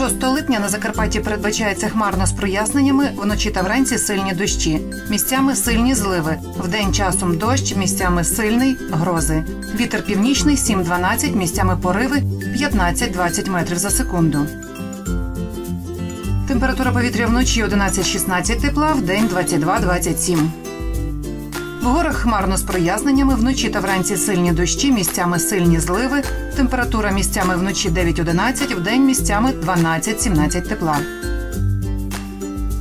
6 липня на Закарпатті передбачається хмарно з проясненнями, вночі та вранці сильні дощі. Місцями сильні зливи. Вдень часом дощ, місцями сильний, грози. Вітер північний 7-12, місцями пориви 15-20 метрів за секунду. Температура повітря вночі 11-16 тепла, вдень 22-27. В горах хмарно з проясненнями, вночі та вранці сильні дощі, місцями сильні зливи. Температура місцями вночі 9-11, вдень місцями 12-17 тепла.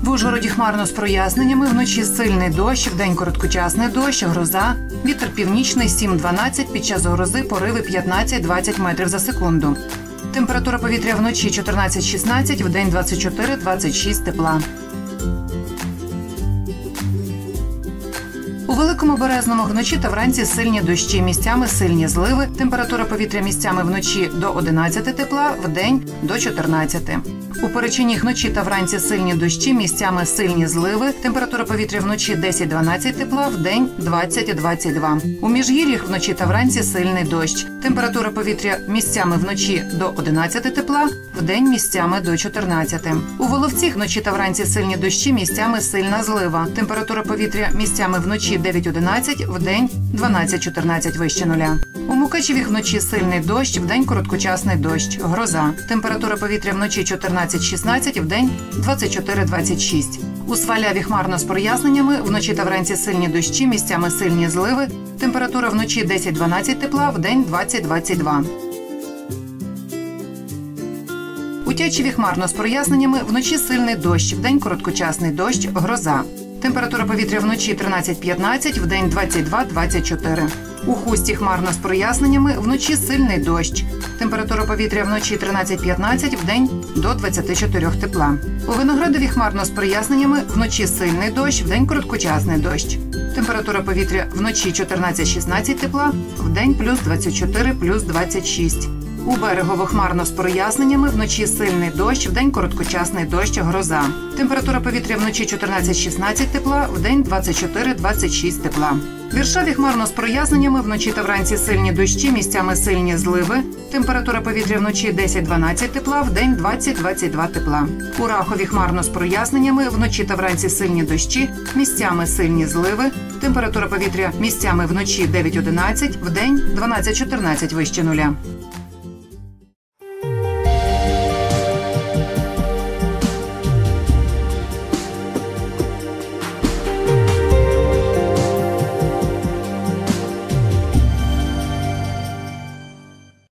В Ужгороді хмарно з проясненнями, вночі сильний дощ, вдень короткочасний дощ, гроза. Вітер північний 7-12, під час грози пориви 15-20 метрів за секунду. Температура повітря вночі 14-16, вдень 24-26 тепла. Великому березному вночі та вранці сильні дощі, місцями сильні зливи. Температура повітря місцями вночі до 11 тепла, в день до 14. У Перечині вночі та вранці сильні дощі, місцями сильні зливи. Температура повітря вночі 10-12 тепла, вдень 20-22. У міжгір'ях вночі та вранці сильний дощ. Температура повітря місцями вночі до 11 тепла, вдень місцями до 14. У Воловці вночі та вранці сильні дощі, місцями сильна злива. Температура повітря місцями вночі 9-11, вдень 12-14 вище нуля. У Мукачеві вночі сильний дощ, вдень короткочасний дощ, гроза. Температура повітря вночі 14-16, вдень 24-26. У Сваляві хмарно з проясненнями, вночі та вранці сильні дощі, місцями сильні зливи. Температура вночі 10-12 тепла, вдень 20-22. У Тячеві хмарно з проясненнями, вночі сильний дощ, вдень короткочасний дощ, гроза. Температура повітря вночі 13-15, вдень 22-24. У хусті хмарно з проясненнями, вночі сильний дощ. Температура повітря вночі 13-15, вдень до 24 тепла. У виноградові хмарно з проясненнями, вночі сильний дощ, вдень короткочасний дощ. Температура повітря вночі 14-16 тепла, вдень плюс 24, плюс 26. У берегово хмарно з проясненнями, вночі сильний дощ, вдень короткочасний дощ, гроза. Температура повітря вночі 14-16 тепла, вдень 24-26 тепла. Віршаві хмарно з проясненнями, вночі та вранці сильні дощі, місцями сильні зливи. Температура повітря вночі 10-12 тепла, вдень 20-22 тепла. У Рахові хмарно з проясненнями, вночі та вранці сильні дощі, місцями сильні зливи. Температура повітря місцями вночі 9-11, вдень 12-14 вище нуля.